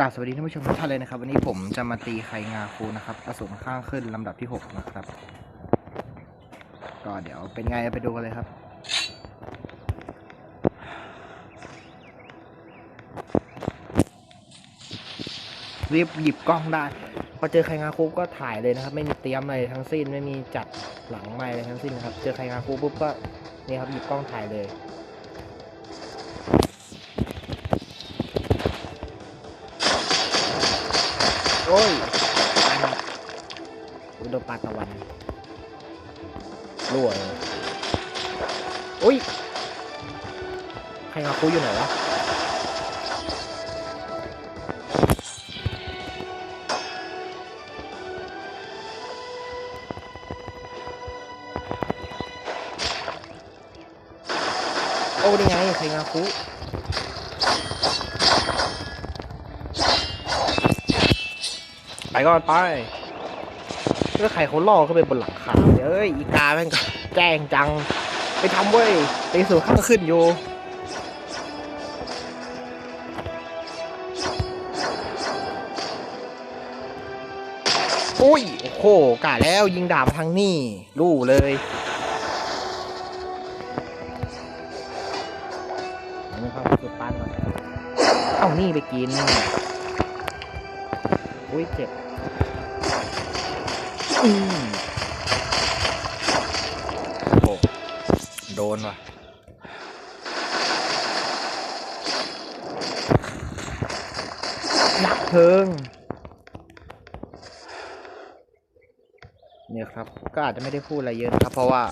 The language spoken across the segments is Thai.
กาสวัสดีท่านผู้ชมทุกท่านเลยนะครับ วันนี้ผมจะมาตีไข่งาคูนะครับอสูรข้างขึ้นลำดับที่หกนะครับ ก็เดี๋ยวเป็นไงไปดูกันเลยครับ รีบหยิบกล้องได้ พอเจอไข่งาคูก็ถ่ายเลยนะครับ ไม่มีเตรียมอะไรทั้งสิ้น ไม่มีจัดหลังไม้อะไรทั้งสิ้นนะครับ เจอไข่งาคูปุ๊บก็นี่ครับหยิบกล้องถ่ายเลย โอ้ยปันอุดมปาตะวันรั่วเลยอุ้ย ใครมาคุยอยู่ไหนวะโอ้นี่ไงใครงาคุ ไป ก่อนไปแล้วใครเขาล่อเข้าไปบนหลังคาเนี่ยเอ้ยอีกาแม่งแกล้งจัง ไปทำเว้ยไปสู่ข้างขึ้นอยู่อุ้ยโอ้โหกะแล้วยิงดาบทางนี่รู้เลยนี่ครับคือปั้นก่อนเอานี่ไปกิน อุ้ยเจ็บอืมโอ้โดนว่ะหนักเพิงเนี่ยครับ ก็อาจจะไม่ได้พูดอะไรเยอะนะครับ เพราะว่า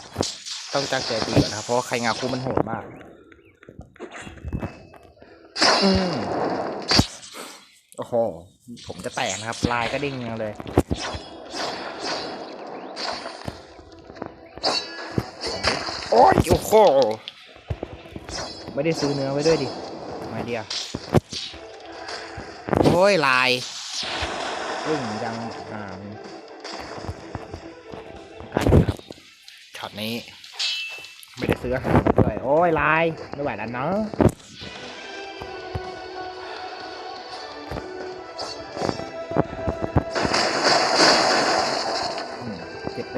ต้องจักใจตีก่อนนะครับ เพราะว่าใครงาคูมันโหดมาก อืมโอ้โห ผมจะแตกนะครับ ลายก็ดิ้งเลยโอ้ยโอ้โหไม่ได้ซื้อเนื้อไว้ด้วยดิม่เดียวโอ้ยลายอึ้งยังอ่ากันครับช็อตนี้ ไม่ได้ซื้ออาหารด้วย โอ้ยลายไม่ไหวแล้วเนาะ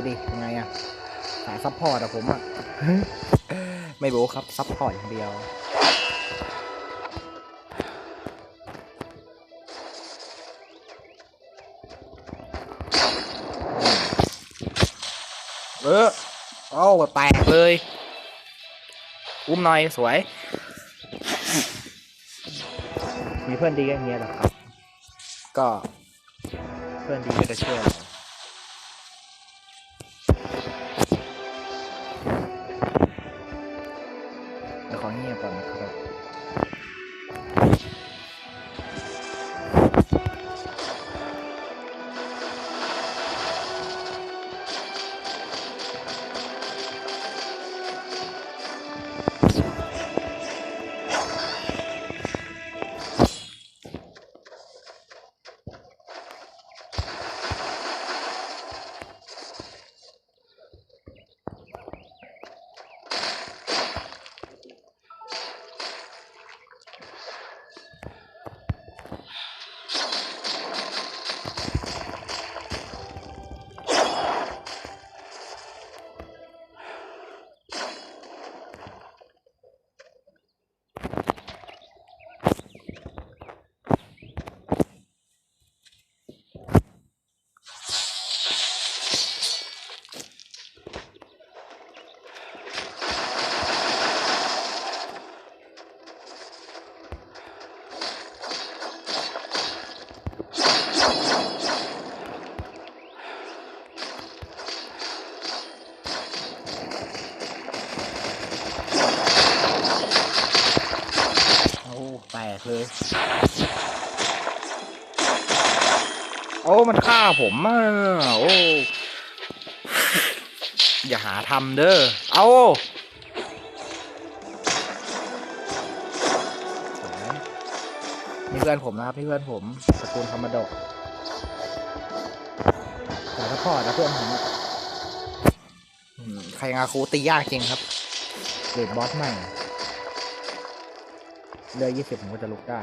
ดิยังไงอะสายซัพพอร์ตอะผมอะไม่โบะครับซัพพอร์ตอย่างเดียวเออเอาแตกเลย อุ้มหน่อยสวย มีเพื่อนดีอย่างเงี้ยเหรอครับ ก็ เพื่อนดีก็จะช่วยเรา กเลย โอ้มันฆ่าผมอะโอ้อย่าหาทำเด้อ เอานี่เพื่อนผมนะครับนี่เพื่อนผมตระกูลธรรมดกสายซัพพอนะเพื่อนผมอะอืมใครงาคูตียากจริงครับเดดบอสใหม่ เรือยี่สิบผมก็จะลุกได้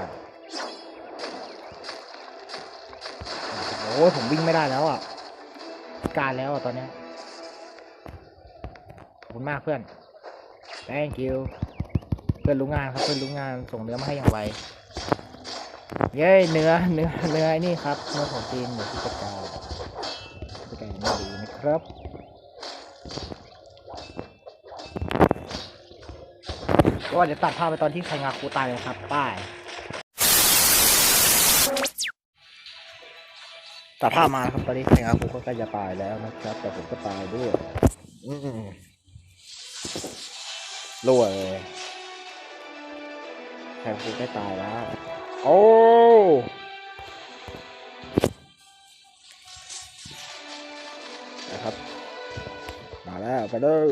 โอ้ยผมวิ่งไม่ได้แล้วอะการแล้วอะตอนเนี้ยขอบคุณมากเพื่อน thank you เพื่อนรู้งานครับเพื่อนรู้งานส่งเนื้อมาให้อย่างไวเย้เนื้อเนื้อเนื้อนี่ครับเนื้อของจีนหมูพิจการพิจการไม่ดีนะครับ ก็เดี๋ยวตัดภาพไปตอนที่ไคงาคูตายเลยครับป้ายตัดภาพมาครับตอนนี้ไคงาคูก็ใกล้จะตายแล้วนะครับ แต่ผมก็ตายด้วยรั่วเลยไคงาคูใกล้ตายแล้ว โอ้นะครับ มาแล้วไปเลย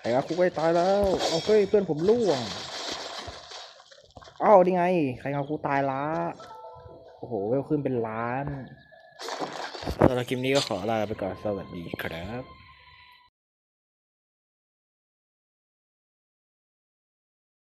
ไข่กาคุกไอ้ตายแล้วเอาเฮ้ยเพื่อนผมล่วงเอ้านี่ไง ใครเอาคุกตายละโอ้โหเวลขึ้นเป็นล้านสำหรับคลิปนี้ก็ขอลาไปก่อนสวัสดีครับ